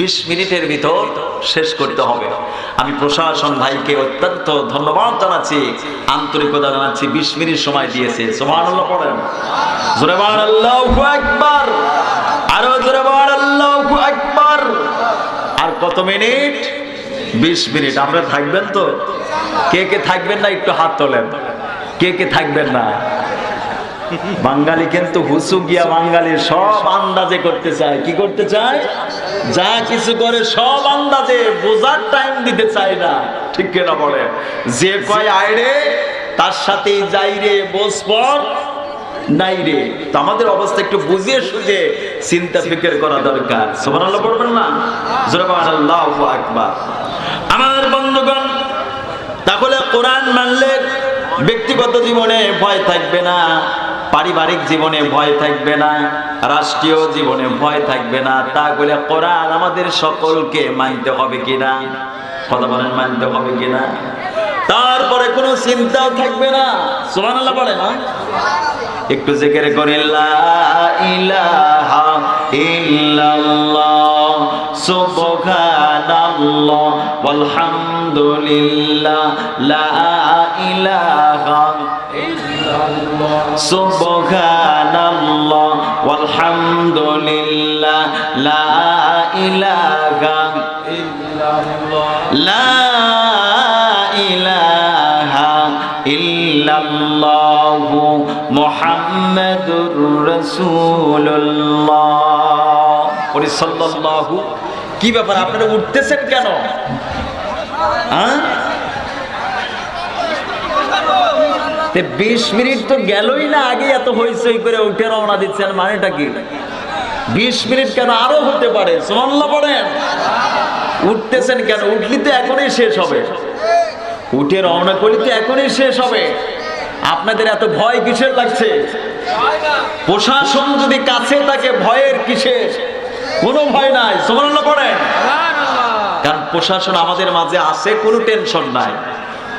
বিশ মিনিটের ভিতর শেষ করতে হবে। আমি প্রশাসন ভাইকে অত্যন্ত ধন্যবাদ জানাচ্ছি, আন্তরিকতা জানাচ্ছি, বিশ মিনিট সময় দিয়েছে। আল্লাহু আল্লাহু আর কত মিনিট? বিশ মিনিট। আপনারা থাকবেন তো? কে কে থাকবেন না, একটু হাত তোলেন। কে কে থাকবেন না? বাঙালি কিন্তু হুসু গিয়া বাঙালি সব আন্দাজে করতে চায়। কি করতে চায়? যা কিছু করে সব আন্দাজে বোঝার টাইম দিতে চায় না। ঠিক কেনা বলে? যে কয় আইরে তার সাথে যাই রে বসপর নাই রে। তো আমাদের অবস্থা একটু বুঝিয়ে চিন্তা করা দরকার। পড়বেন না? তাহলে মানলে ব্যক্তিগত জীবনে ভয় থাকবে না। পারিবারিক জীবনে ভয় থাকবে না, রাষ্ট্রীয় জীবনে ভয় থাকবে না। তা বলে কোরআন আমাদের সকলকে মানতে হবে কিনা? কথা বলেন, মানতে হবে কিনা? তারপরে কোনো চিন্তাও থাকবে না। সুবহানাল্লাহ বলে না একটু জেকের করে ইলাহা লা সুবহানাল্লাহ, ওয়ালহামদুলিল্লাহ, লা ইলাহা লা ইলাহা ইল্লাল্লাহু মুহাম্মাদুর রাসূলুল্লাহ। ওরে সাল্লাল্লাহু। কি ব্যাপার, আপনারা উঠতেছেন কেন? হ্যাঁ তে বিশ মিনিট তো গেলই না আগে এত হইচই করে উঠে রওনা দিচ্ছেন মানেটা কি? বিশ মিনিট কেন আরও হতে পারে? সুমাল্লা পড়েন উঠতেছেন কেন? উঠলি তো এখনই শেষ হবে। উঠে রওনা করলি তো এখনই শেষ হবে। আপনাদের এত ভয় কিসের লাগছে? প্রশাসন যদি কাছে থাকে ভয়ের কিসের কোনো ভয় নাই। সুমাল্লা পড়েন কারণ প্রশাসন আমাদের মাঝে আছে কোনো টেনশন নাই।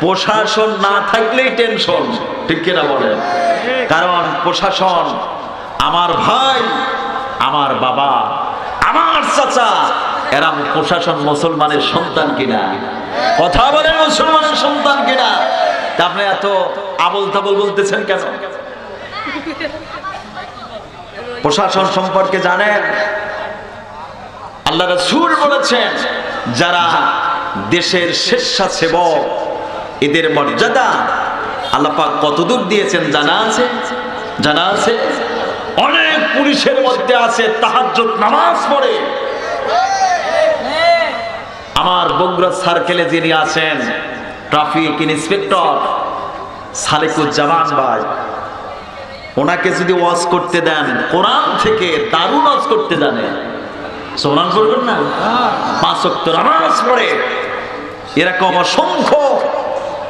প্রশাসন না থাকলেই টেনশন ঠিক কিনা বলেন? কারণ প্রশাসন আমার ভাই, আমার বাবা, আমার চাচা, এরা প্রশাসন মুসলমানের সন্তান কিনা? কথা বলেন মুসলমানের সন্তান কিনা? আপনি এত আবল তাবল বলতেছেন কেন? প্রশাসন সম্পর্কে জানেন? আল্লাহ রসুল বলেছেন, যারা দেশের স্বেচ্ছাসেবক এদের মর্যাদা আল্লাপাক কতদূর দিয়েছেন জানা আছে? জানা আছে? অনেক পুলিশের মধ্যে আছে, তাহাজ্জুদ নামাজ পড়ে। আমার বগুড়া সার্কেলে যিনি আছেন, ট্রাফিক ইন্সপেক্টর সালেকুজ্জামান ভাই, ওনাকে যদি ওয়াজ করতে দেন, কোরআন থেকে দারুণ ওয়াজ করতে জানে। সোনান করবেন না? পাঁচ নামাজ পড়ে। এরকম অসংখ্য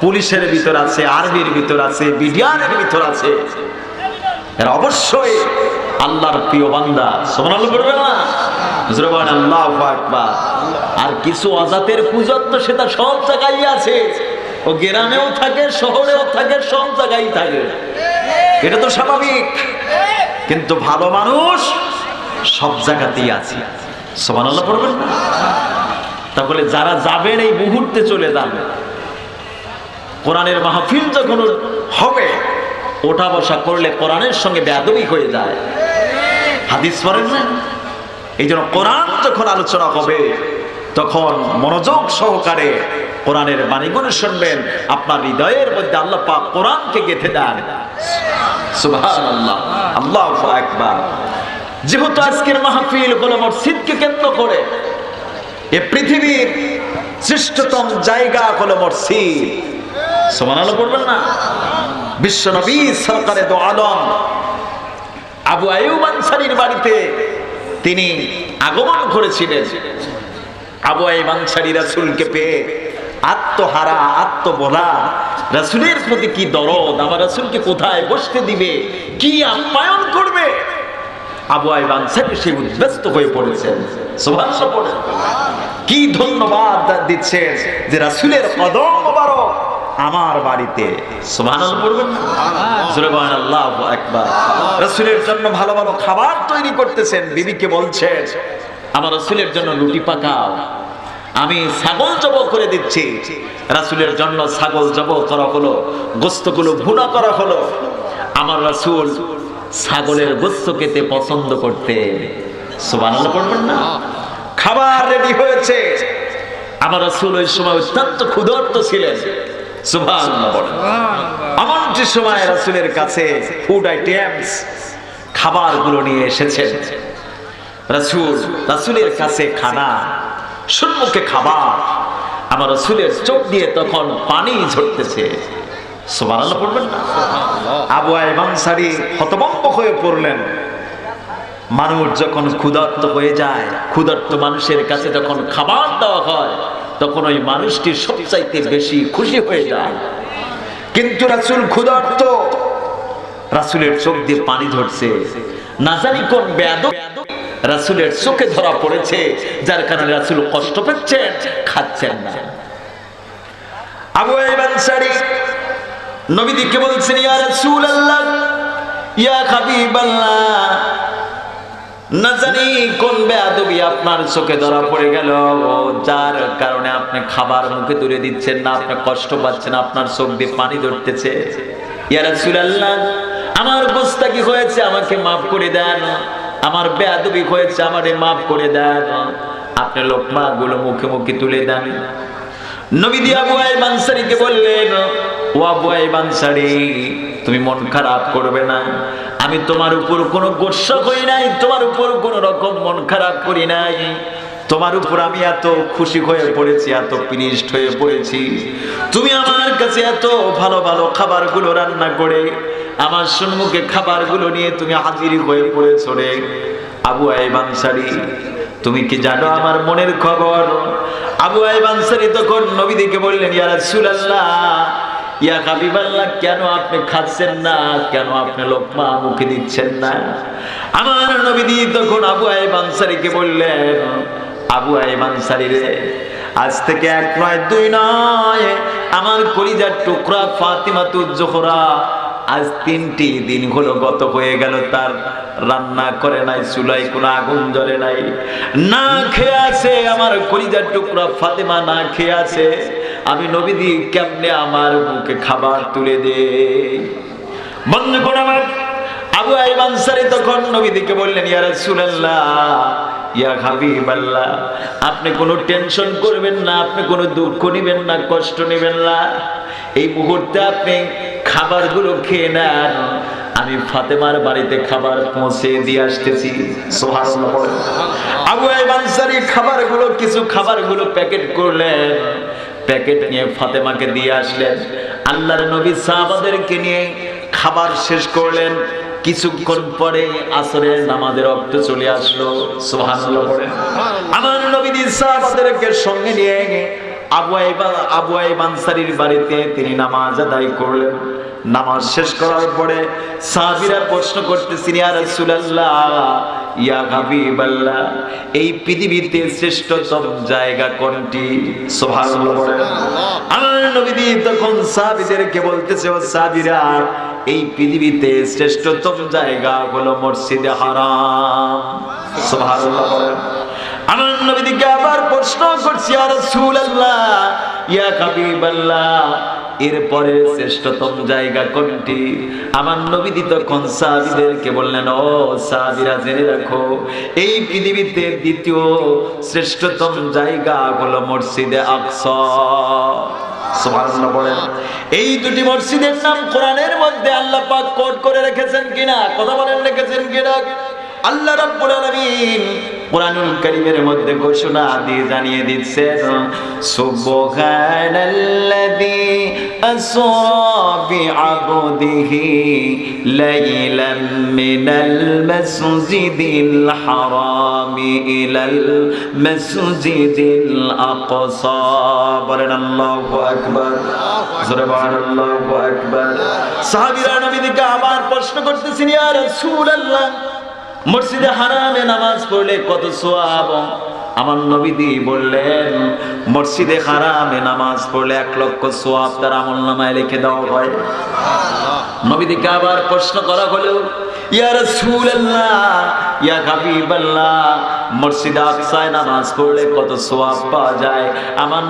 পুলিশের ভিতর আছে আর্মির ভিতর আছে, বিডিআরের ভিতর আছে। এরা অবশ্যই আল্লাহর প্রিয় বান্দা। সোনাল করবে না? আর কিছু অজাতের তো সেটা সব জায়গায় আছে। ও গ্রামেও থাকে, শহরেও থাকে, সব জায়গায় থাকে। এটা তো স্বাভাবিক। কিন্তু ভালো মানুষ সব জায়গাতেই আছে। সোমান আল্লাহ পড়বেন না? তাহলে যারা যাবেন এই মুহূর্তে চলে যাবে। কোরআনের মাহফিল যখন হবে, ওঠা বসা করলে কোরআনের সঙ্গে বেদবি হয়ে যায়। হাদিস পড়েন না? এই জন্য কোরআন যখন আলোচনা হবে, তখন মনোযোগ সহকারে কোরআনের বাণীগুলো শুনবেন। আপনার হৃদয়ের মধ্যে আল্লাহ পাক কোরআনকে গেঁথে দেন। সুবহানাল্লাহ। আল্লাহু আকবার। যেহেতু আজকের মাহফিল হলো মসজিদকে কেন্দ্র করে, এ পৃথিবীর শ্রেষ্ঠতম জায়গা হলো মসজিদ। সমান আলো করবেন না? বিশ্ব নবী সরকারে দো আলম আবু আয়ুব আনসারির বাড়িতে তিনি আগমন করেছিলেন। আবু আয়ুব আনসারি রাসূলকে পেয়ে আত্মহারা আত্মবলা রাসূলের প্রতি কি দরদ, আমার রাসূলকে কোথায় বসতে দিবে, কি আপ্যায়ন করবে? আবু আইব আনসারি সে উদ্ব্যস্ত হয়ে পড়েছেন। সুবহানাল্লাহ কি ধন্যবাদ দিচ্ছেন যে রাসূলের কদম মোবারক আমার বাড়িতে। সুবহানাল্লাহু আকবার। জন্য ভালো ভালো খাবার তৈরি করতেছেন বিবিকে বলছেন আমার রসুলের জন্য রুটি পাকাও। আমি ছাগল জব করে দিচ্ছি। রাসুলের জন্য ছাগল জব করা হলো গোস্তগুলো ভুনা করা হলো। আমার রাসুল ছাগলের গোস্ত খেতে পছন্দ করতে সুবহানাল্লাহ পড়বেন না? খাবার রেডি হয়েছে। আমার রাসূল ওই সময় অত্যন্ত ক্ষুধার্ত ছিলেন। এমনটি সময় রাসূলের কাছে ফুড আইটেমস খাবারগুলো নিয়ে এসেছেন রাসূল রাসূলের কাছে খানা সম্মুখে খাবার আমার রাসূলের চোখ দিয়ে তখন পানি ঝরতেছে। পড়বেন না? আবু আইব আনসারী হতভম্ব হয়ে পড়লেন। মানুষ যখন ক্ষুধার্ত হয়ে যায় ক্ষুধার্ত মানুষের কাছে যখন খাবার দেওয়া হয় তখন ওই মানুষটি সবচাইতে বেশি খুশি হয়ে যায়। কিন্তু রাসুল ক্ষুধার্ত। রাসুলের চোখ দিয়ে পানি ধরছে। না জানি কোন ব্যাদ রাসুলের চোখে ধরা পড়েছে, যার কারণে রাসুল কষ্ট পাচ্ছেন, খাচ্ছেন না। আবু আইব আনসারী নবীদিকে বলছেন, ইয়া রাসূলুল্লাহ, ইয়া হাবিবাল্লাহ না জানি কোন বেয়াদবি আপনার চোখে ধরা পড়ে গেল। যার কারণে আপনি খাবার মুখে তুলে দিচ্ছেন না আপনি কষ্ট পাচ্ছেন আপনার চোখ দিয়ে পানি ধরতেছে। ইয়া রাসূলুল্লাহ, আমার গোস্তাকি হয়েছে? আমাকে মাফ করে দেন। আমার বেয়াদবি হয়েছে, আমারে মাফ করে দেন। আপনি লোকমা গুলো মুখে মুখে তুলে দেন। নবী দিয়ে আবু আইব বললেন, ও আবু আইব আনসারী তুমি মন খারাপ করবে না। আমি তোমার উপর কোনো গোসা করি নাই, তোমার উপর কোনো রকম মন খারাপ করি নাই। তোমার উপর আমি এত খুশি হয়ে পড়েছি, এত পিনিষ্ট হয়ে পড়েছি। তুমি আমার কাছে এত ভালো ভালো খাবারগুলো রান্না করে আমার সম্মুখে খাবারগুলো নিয়ে তুমি হাজির হয়ে পড়েছো রে। আবু আইব আনসারী তুমি কি জানো আমার মনের খবর? আবু আইব আনসারী তখন নবীদিকে বললেন, ইয়া রাসূলুল্লাহ ইয়া হাবিবাল্লাহ, কেন আপনি খাচ্ছেন না? কেন আপনি লোকমা মুখে দিচ্ছেন না? আমার নবীদি তখন আবু আইব আনসারীকে বললেন, আবু আইব আনসারী রে, আজ থেকে এক নয়, দুই নয়, আমার কলিজার টুকরা ফাতিমাতুজ জোহরা আজ তিনটি দিন হলো গত হয়ে গেল, তার রান্না করে নাই চুলাই কোনো আগুন জ্বলে নাই। না খেয়ে আছে, আমার কলিজার টুকরা ফাতেমা না খেয়ে আছে। আমি নবী নবীদি, কেমনে আমার মুখে খাবার তুলে দে? বন্ধ করে আমার, আবু আইব তখন নবীদিকে বললেন, ইয়া রাসূলুল্লাহ, ইয়া আপনি কোনো টেনশন করবেন না, আপনি কোনো দুঃখ নেবেন না, কষ্ট নেবেন না। এই মুহূর্তে আপনি খাবারগুলো খেয়ে নেন। আমি ফাতেমার বাড়িতে খাবার পৌঁছে দিয়ে আসতেছি। বলেন। আবু আইব আনসারী খাবারগুলো, কিছু খাবারগুলো প্যাকেট করলেন। প্যাকেট নিয়ে ফাতেমাকে দিয়ে আসলেন। আল্লাহর নবী সাহাবাদেরকে নিয়ে খাবার শেষ করলেন। কিছুক্ষণ পরে আসরের নামাজের রক্ত চলে আসলো। আমার নবী সাহাবাদেরকে সঙ্গে নিয়ে তিনি নামাজ করলেন। নামাজ শেষ করার পরে সাহাবীরা প্রশ্ন ইয়া রাসূলুল্লাহ ইয়া হাবিবাল্লাহ এই পৃথিবীতে শ্রেষ্ঠতম জায়গা কোনটি? সুবহানাল্লাহ। বলেন আমার নবী তখন সাহাবীদেরকে বলতেছে ও সাহাবীরা এই পৃথিবীতে শ্রেষ্ঠতম জায়গা হলো মসজিদে হারাম। সুবহানাল্লাহ। বলেন। আমার আবার প্রশ্ন করছি আর রাসূলুল্লাহ ইয়া হাবিবাল্লাহ এরপরে শ্রেষ্ঠতম জায়গা কোনটি? আমার নবীদি তখন সাহাবীদেরকে বললেন, ও সাহাবীরা জেনে রাখো, এই পৃথিবীতে দ্বিতীয় শ্রেষ্ঠতম জায়গা হলো মসজিদে আকসা। বলেন। এই দুটি মসজিদের নাম কোরআনের মধ্যে আল্লাহ পাক কোট করে রেখেছেন কিনা? কথা বলেন, রেখেছেন কিনা? আল্লাহ রাব্বুল আলামিন কোরআনুল কারীমের মধ্যে ঘোষণা দিয়ে জানিয়ে দিচ্ছেন সুবহানাল্লাযী আসরা বিআবদিহি লাইলাম মিনাল মাসজিদিল হারামি ইলাল মাসজিদিল আকসা। বলেন আল্লাহু আকবার। জোরে বলেন আল্লাহু আকবার। সাহাবীরা নবীকে আবার প্রশ্ন করতেছেন, ইয়া রাসূলুল্লাহ মসজিদে হারামে নামাজ পড়লে কত সোয়াব? আমার নবীদি বললেন মসজিদে হারামে নামাজ পড়লে এক লক্ষ সোয়াব তার আমল নামায় লিখে দেওয়া হয়। নবীদিকে আবার প্রশ্ন করা হলো নামাজ পড়লে কত সওয়াব পাওয়া যায়। আমার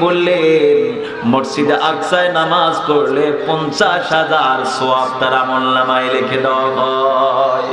বললেন মসজিদে আকসায় নামাজ পড়লে পঞ্চাশ হাজার সোয়াব তার আমল নামায় লিখে দেওয়া হয়।